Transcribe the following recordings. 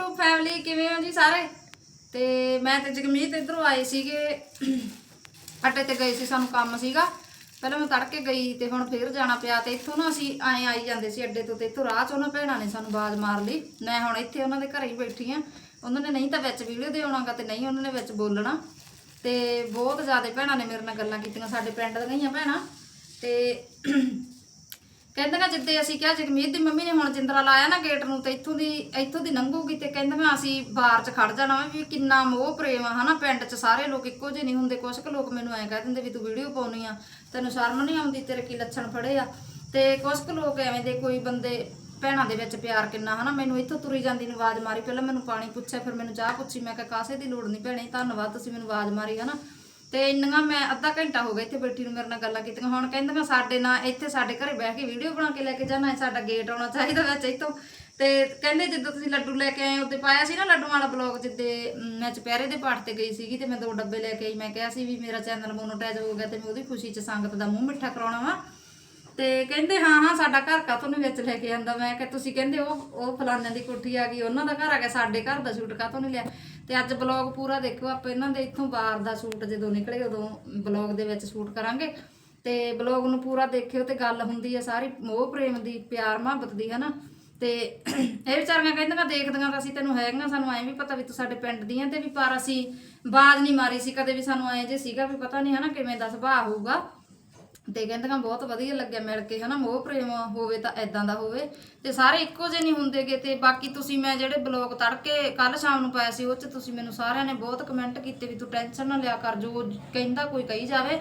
YouTube family ਕਿਵੇਂ ਹੋ ਜੀ ਸਾਰੇ? ਤੇ ਮੈਂ ਤੇ ਜਗਮੀਤ ਇਧਰੋਂ ਆਏ ਸੀਗੇ, ਅੱਡੇ ਤੇ ਗਏ ਸੀ ਸਾਨੂੰ ਕੰਮ ਸੀਗਾ। ਪਹਿਲਾਂ ਮੈਂ ਤੜਕੇ ਗਈ ਤੇ ਹੁਣ ਫੇਰ ਜਾਣਾ ਪਿਆ ਤੇ ਇੱਥੋਂ ਨਾ ਅਸੀਂ ਆਏ ਆਈ ਜਾਂਦੇ ਸੀ ਅੱਡੇ ਤੋਂ ਤੇ ਇੱਥੋਂ ਰਾਹ ਚ ਉਹਨਾਂ ਭੈਣਾਂ ਨੇ ਸਾਨੂੰ ਆਵਾਜ਼ ਮਾਰ ਲਈ। ਮੈਂ ਹੁਣ ਇੱਥੇ ਉਹਨਾਂ ਦੇ ਘਰੇ ਹੀ ਬੈਠੀ ਆ। ਉਹਨਾਂ ਨੇ ਨਹੀਂ ਤਾਂ ਵਿੱਚ ਵੀਡੀਓ ਦੇ ਆਉਣਾਗਾ ਤੇ ਨਹੀਂ ਉਹਨਾਂ ਨੇ ਵਿੱਚ ਬੋਲਣਾ। ਤੇ ਬਹੁਤ ਜ਼ਿਆਦਾ ਭੈਣਾਂ ਨੇ ਮੇਰੇ ਨਾਲ ਗੱਲਾਂ ਕੀਤੀਆਂ, ਸਾਡੇ ਪਿੰਡ ਦੀਆਂ ਭੈਣਾਂ। ਤੇ ਕਹਿੰਦੀਆਂ ਜਿੱਦੇ ਅਸੀਂ ਕਿਹਾ ਜਗਮੀਤ ਦੀ ਮੰਮੀ ਨੇ ਹੁਣ ਜਿੰਦਰਾ ਲਾਇਆ ਨਾ ਗੇਟ ਨੂੰ ਤੇ ਇੱਥੋਂ ਦੀ ਇੱਥੋਂ ਦੀ ਲੰਘੂਗੀ ਤੇ ਕਹਿੰਦੀਆਂ ਅਸੀਂ ਬਾਹਰ 'ਚ ਖੜ ਜਾਣਾ ਵਾ ਵੀ ਕਿੰਨਾ ਮੋਹ ਪ੍ਰੇਮ ਆ, ਹਨਾ ਪਿੰਡ 'ਚ ਸਾਰੇ ਲੋਕ ਇੱਕੋ ਜਿਹੇ ਨਹੀਂ ਹੁੰਦੇ, ਕੁਛ ਕੁ ਲੋਕ ਮੈਨੂੰ ਐਂ ਕਹਿ ਦਿੰਦੇ ਵੀ ਤੂੰ ਵੀਡੀਓ ਪਾਉਣੀ ਆ, ਤੈਨੂੰ ਸ਼ਰਮ ਨਹੀਂ ਆਉਂਦੀ, ਤੇਰੇ ਕੀ ਲੱਛਣ ਫੜੇ ਆ? ਤੇ ਕੁਛ ਕੁ ਲੋਕ ਐਵੇਂ ਦੇ ਕੋਈ ਬੰਦੇ ਭੈਣਾਂ ਦੇ ਵਿੱਚ ਪਿਆਰ ਕਿੰਨਾ, ਹਨਾ ਮੈਨੂੰ ਇੱਥੋਂ ਤੁਰੀ ਜਾਂਦੀ ਨੂੰ ਆਵਾਜ਼ ਮਾਰੀ, ਪਹਿਲਾਂ ਮੈਨੂੰ ਪਾਣੀ ਪੁੱਛਿਆ, ਫਿਰ ਮੈਨੂੰ ਚਾਹ ਪੁੱਛੀ, ਮੈਂ ਕਿਹਾ ਕਾਸੇ ਦੀ ਲੋੜ ਨਹੀਂ ਭੈਣੇ, ਧੰਨਵਾਦ ਤੁਸੀਂ ਮੈਨੂੰ ਆਵਾਜ਼ ਮਾਰੀ, ਹਨਾ? ਤੇ ਇੰਨੀਆਂ ਮੈਂ ਅੱਧਾ ਘੰਟਾ ਹੋ ਗਿਆ ਇੱਥੇ ਬੈਠੀ ਨੂੰ ਮੇਰੇ ਨਾਲ ਗੱਲਾਂ ਕੀਤੀਆਂ। ਹੁਣ ਕਹਿੰਦੀਆਂ ਸਾਡੇ ਨਾਲ ਇੱਥੇ ਸਾਡੇ ਘਰੇ ਬਹਿ ਕੇ ਵੀਡੀਓ ਬਣਾ ਕੇ ਲੈ ਕੇ ਜਾਣਾ ਸਾਡਾ ਗੇਟ ਆਉਣਾ ਚਾਹੀਦਾ ਵਿੱਚ ਇੱਥੋਂ। ਤੇ ਕਹਿੰਦੇ ਜਦੋਂ ਤੁਸੀਂ ਲੱਡੂ ਲੈ ਕੇ ਆਏ ਉੱਤੇ ਪਾਇਆ ਸੀ ਨਾ ਲੱਡੂ ਵਾਲਾ ਬਲੌਗ ਜਿੱਦੇ ਮੈਂ ਚੁਪਹਿਰੇ ਦੇ ਪਾਠ ਤੇ ਗਈ ਸੀਗੀ ਤੇ ਮੈਂ ਦੋ ਡੱਬੇ ਲੈ ਕੇ ਆਈ। ਮੈਂ ਕਿਹਾ ਸੀ ਵੀ ਮੇਰਾ ਚੈਨਲ ਮੋਨੋਟਾਈਜ਼ ਹੋ ਗਿਆ ਤੇ ਮੈਂ ਉਹਦੀ ਖੁਸ਼ੀ 'ਚ ਸੰਗਤ ਦਾ ਮੂੰਹ ਮਿੱਠਾ ਕਰਾਉਣਾ ਵਾ। ਤੇ ਕਹਿੰਦੇ, ਹਾਂ ਹਾਂ, ਸਾਡਾ ਘਰ ਕਾਤੋਂ ਨਹੀਂ ਵਿੱਚ ਲੈ ਕੇ ਆਂਦਾ? ਮੈਂ ਕਿਹਾ, ਤੁਸੀਂ ਕਹਿੰਦੇ ਉਹ ਉਹ ਫਲਾਨਿਆਂ ਦੀ ਕੋਠੀ ਆ ਗਈ, ਉਹਨਾਂ ਦਾ ਘਰ ਆ ਗਿਆ, ਸਾਡੇ ਘਰ ਦਾ ਸ਼ੂਟ ਕਾਤੋਂ ਨਹੀਂ ਲਿਆ? ਤੇ ਅੱਜ ਬਲੌਗ ਪੂਰਾ ਦੇਖਿਓ, ਆਪਾਂ ਇਹਨਾਂ ਦੇ ਇੱਥੋਂ ਬਾਹਰ ਦਾ ਸ਼ੂਟ ਜਦੋਂ ਨਿਕਲੇ ਉਦੋਂ ਬਲੌਗ ਦੇ ਵਿੱਚ ਸ਼ੂਟ ਕਰਾਂਗੇ। ਤੇ ਬਲੌਗ ਨੂੰ ਪੂਰਾ ਦੇਖਿਓ ਤੇ ਗੱਲ ਹੁੰਦੀ ਹੈ ਸਾਰੀ, ਮੋਹ ਪ੍ਰੇਮ ਦੀ, ਪਿਆਰ ਮੁਹੱਬਤ ਦੀ, ਹਨਾ? ਤੇ ਇਹ ਵਿਚਾਰੀਆਂ ਕਹਿੰਦੀਆਂ, ਦੇਖਦੀਆਂ ਤਾਂ ਅਸੀਂ ਤੈਨੂੰ ਹੈਗੀਆਂ ਸਾਨੂੰ, ਐਂ ਵੀ ਪਤਾ ਵੀ ਤੂੰ ਸਾਡੇ ਪਿੰਡ ਦੀਆਂ ਤੇ ਵੀ ਪਰ ਅਸੀਂ ਬਾਜ਼ ਨਹੀਂ ਮਾਰੀ ਸੀ, ਕਦੇ ਵੀ ਸਾਨੂੰ ਐਂ ਜੇ ਸੀਗਾ ਵੀ ਪਤਾ ਨਹੀਂ, ਹਨਾ, ਕਿਵੇਂ ਦਾ ਸੁਭਾਅ ਹੋਊਗਾ। ਤੇ ਕਹਿੰਦੀਆਂ ਬਹੁਤ ਵਧੀਆ ਲੱਗਿਆ ਮਿਲ ਕੇ, ਹਨਾ, ਮੋਹ ਪ੍ਰੇਮ ਹੋਵੇ ਤਾਂ ਐਦਾਂ ਦਾ ਹੋਵੇ। ਤੇ ਸਾਰੇ ਇੱਕੋ ਜਿਹੇ ਨਹੀਂ ਹੁੰਦੇਗੇ ਤੇ ਬਾਕੀ ਤੁਸੀਂ ਮੈਂ ਜਿਹੜੇ ਬਲੌਗ ਤੜਕੇ ਕੱਲ ਸ਼ਾਮ ਨੂੰ ਪਾਇਆ ਸੀ, ਉਹ 'ਚ ਤੁਸੀਂ ਮੈਨੂੰ ਸਾਰਿਆਂ ਨੇ ਬਹੁਤ ਕਮੈਂਟ ਕੀਤੇ ਵੀ ਤੂੰ ਟੈਨਸ਼ਨ ਨਾ ਲਿਆ ਕਰ, ਜੋ ਕਹਿੰਦਾ ਕੋਈ ਕਹੀ ਜਾਵੇ।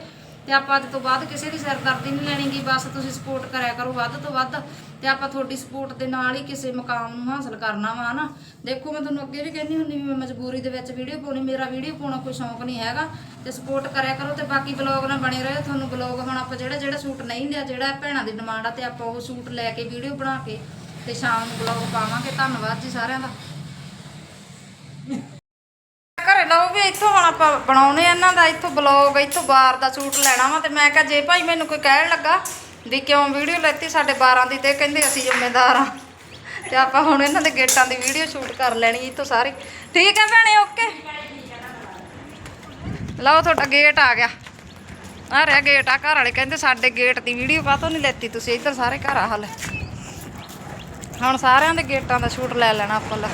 ਤੇ ਆਪਾਂ ਅੱਜ ਤੋਂ ਬਾਅਦ ਕਿਸੇ ਦੀ ਸਿਰਦਰਦੀ ਨਹੀਂ ਲੈਣੀਗੀ ਬਸ ਤੁਸੀਂ ਸਪੋਰਟ ਕਰਿਆ ਕਰੋ ਵੱਧ ਤੋਂ ਵੱਧ ਤੇ ਆਪਾਂ ਤੁਹਾਡੀ ਸਪੋਰਟ ਦੇ ਨਾਲ ਹੀ ਕਿਸੇ ਮੁਕਾਮ ਨੂੰ ਹਾਸਲ ਕਰਨਾ ਵਾ, ਹਨਾ। ਦੇਖੋ, ਮੈਂ ਤੁਹਾਨੂੰ ਅੱਗੇ ਵੀ ਕਹਿੰਦੀ ਹੁੰਦੀ ਵੀ ਮੈਂ ਮਜਬੂਰੀ ਦੇ ਵਿੱਚ ਵੀਡੀਓ ਪਾਉਣੀ, ਮੇਰਾ ਵੀਡੀਓ ਪਾਉਣਾ ਕੋਈ ਸ਼ੌਂਕ ਨਹੀਂ ਹੈਗਾ ਤੇ ਸਪੋਰਟ ਕਰਿਆ ਕਰੋ ਤੇ ਬਾਕੀ ਬਲੌਗ ਨਾਲ ਬਣੇ ਰਹੋ। ਤੁਹਾਨੂੰ ਬਲੌਗ ਹੁਣ ਆਪਾਂ ਜਿਹੜਾ ਜਿਹੜਾ ਸੂਟ ਨਹੀਂ ਲਿਆ, ਜਿਹੜਾ ਭੈਣਾਂ ਦੀ ਡਿਮਾਂਡ ਆ ਤੇ ਆਪਾਂ ਉਹ ਸੂਟ ਲੈ ਕੇ ਵੀਡੀਓ ਬਣਾ ਕੇ ਤੇ ਸ਼ਾਮ ਨੂੰ ਬਲੌਗ ਪਾਵਾਂਗੇ। ਧੰਨਵਾਦ ਜੀ ਸਾਰਿਆਂ ਦਾ। ਲਓ ਵੀ ਇੱਥੋਂ ਹੁਣ ਆਪਾਂ ਬਣਾਉਣੇ ਆ ਇਹਨਾਂ ਦਾ, ਇੱਥੋਂ ਬਲੌਗ ਇੱਥੋਂ ਬਾਰ ਦਾ ਸੂਟ ਲੈਣਾ ਵਾ ਤੇ ਮੈਂ ਕਿਹਾ ਜੇ ਭਾਈ ਮੈਨੂੰ ਕੋਈ ਕਹਿਣ ਲੱਗਾ ਵੀ ਕਿਉਂ ਵੀਡੀਓ ਲੈਤੀ ਸਾਡੇ 12 ਦੀ ਤੇ ਕਹਿੰਦੇ ਅਸੀਂ ਜ਼ਿੰਮੇਦਾਰ ਆ। ਤੇ ਆਪਾਂ ਹੁਣ ਇਹਨਾਂ ਦੇ ਗੇਟਾਂ ਦੀ ਵੀਡੀਓ ਸ਼ੂਟ ਕਰ ਲੈਣੀ ਇੱਥੋਂ ਸਾਰੀ। ਠੀਕ ਹੈ ਭੈਣੇ, ਓਕੇ। ਲਓ ਤੁਹਾਡਾ ਗੇਟ ਆ ਗਿਆ। ਆ ਰਿਹਾ ਗੇਟ, ਆ ਘਰ ਵਾਲੇ ਕਹਿੰਦੇ ਸਾਡੇ ਗੇਟ ਦੀ ਵੀਡੀਓ ਕਾਹਤੋਂ ਨਹੀਂ ਲੈਤੀ ਤੁਸੀਂ? ਇੱਧਰ ਸਾਰੇ ਘਰ ਆ ਹਲੇ। ਹੁਣ ਸਾਰਿਆਂ ਦੇ ਗੇਟਾਂ ਦਾ ਸ਼ੂਟ ਲੈ ਲੈਣਾ ਆਪਾਂ ਲੈ।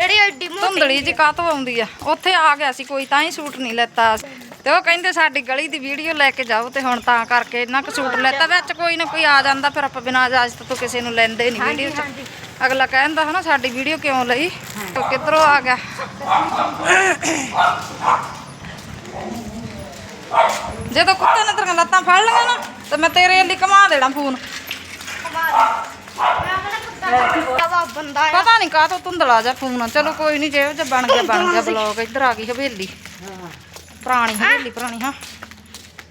ਜਿਹੜੀ ਐਡੀ ਧੁੰਦਲੀ ਜੀ ਕਾਹਤੋਂ ਆਉਂਦੀ ਆ? ਉੱਥੇ ਆ ਗਿਆ ਸੀ ਕੋਈ ਤਾਂ ਹੀ ਸੂਟ ਨਹੀਂ ਲੈਤਾ। ਤੇ ਉਹ ਕਹਿੰਦੇ ਸਾਡੀ ਗਲੀ ਦੀ ਵੀਡੀਓ ਲੈ ਕੇ ਜਾਓ ਤੇ ਹੁਣ ਤਾਂ ਕਰਕੇ ਇਹਨਾਂ ਕੁ ਸੂਟ ਲੈਤਾ। ਵਿੱਚ ਕੋਈ ਨਾ ਕੋਈ ਆ ਜਾਂਦਾ ਫਿਰ ਆਪਾਂ ਬਿਨਾਂ ਇਜਾਜ਼ਤ ਤੋਂ ਕਿਸੇ ਨੂੰ ਲੈਂਦੇ ਨਹੀਂ ਵੀਡੀਓ ਚ। ਅਗਲਾ ਕਹਿੰਦਾ ਹਨਾ ਸਾਡੀ ਵੀਡੀਓ ਕਿਉਂ ਲਈ? ਉਹ ਕਿੱਧਰੋਂ ਆ ਗਿਆ? ਜਦੋਂ ਕੁੱਤੇ ਨੇ ਤੇਰੀਆਂ ਲੱਤਾਂ ਫੜ ਲਈਆਂ ਨਾ ਤੇ ਮੈਂ ਤੇਰੇ ਲਈ ਘੁਮਾ ਦੇਣਾ ਫੋਨ। ਵਾ ਬੰਦਾ ਆ। ਪਤਾ ਨਹੀਂ ਕਾਹ ਤੋਂ ਧੁੰਦਲਾ ਜਾ ਫੋਨ ਚਲੋ ਕੋਈ ਨਹੀਂ ਜੇ ਜੇ ਬਣ ਗਿਆ ਬਣ ਗਿਆ ਬਲੌਗ ਇੱਧਰ ਆ ਗਈ ਹਵੇਲੀ। ਪੁਰਾਣੀ ਹਵੇਲੀ ਪੁਰਾਣੀ ਹਾਂ।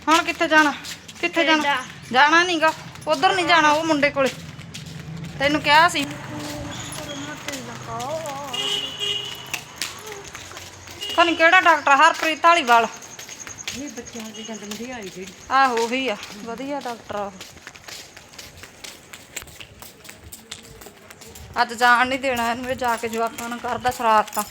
ਹੁਣ ਕਿੱਥੇ ਜਾਣਾ? ਕਿੱਥੇ ਜਾਣਾ? ਜਾਣਾ ਨਹੀਂਗਾ ਉਧਰ ਨਹੀਂ ਜਾਣਾ ਉਹ ਮੁੰਡੇ ਕੋਲੇ। ਤੈਨੂੰ ਕਿਹਾ ਸੀ। ਤੁਹਾਨੂੰ ਕਿਹੜਾ ਡਾਕਟਰ ਹਰਪ੍ਰੀਤ ਢਾਲੀਵਾਲ ਇਹ ਬੱਚਿਆਂ ਦੀ ਗੰਦਮਦੀ ਆਈ ਜਿਹੜੀ ਆਹੋ ਉਹੀ ਆ। ਵਧੀਆ ਡਾਕਟਰ ਆ ਅੱਜ ਜਾਣ ਨਹੀਂ ਦੇਣਾ ਇਹਨੂੰ ਇਹ ਜਾ ਕੇ ਜਵਾਕਾਂ ਨੂੰ ਕਰਦਾ ਸ਼ਰਾਰਤਾਂ।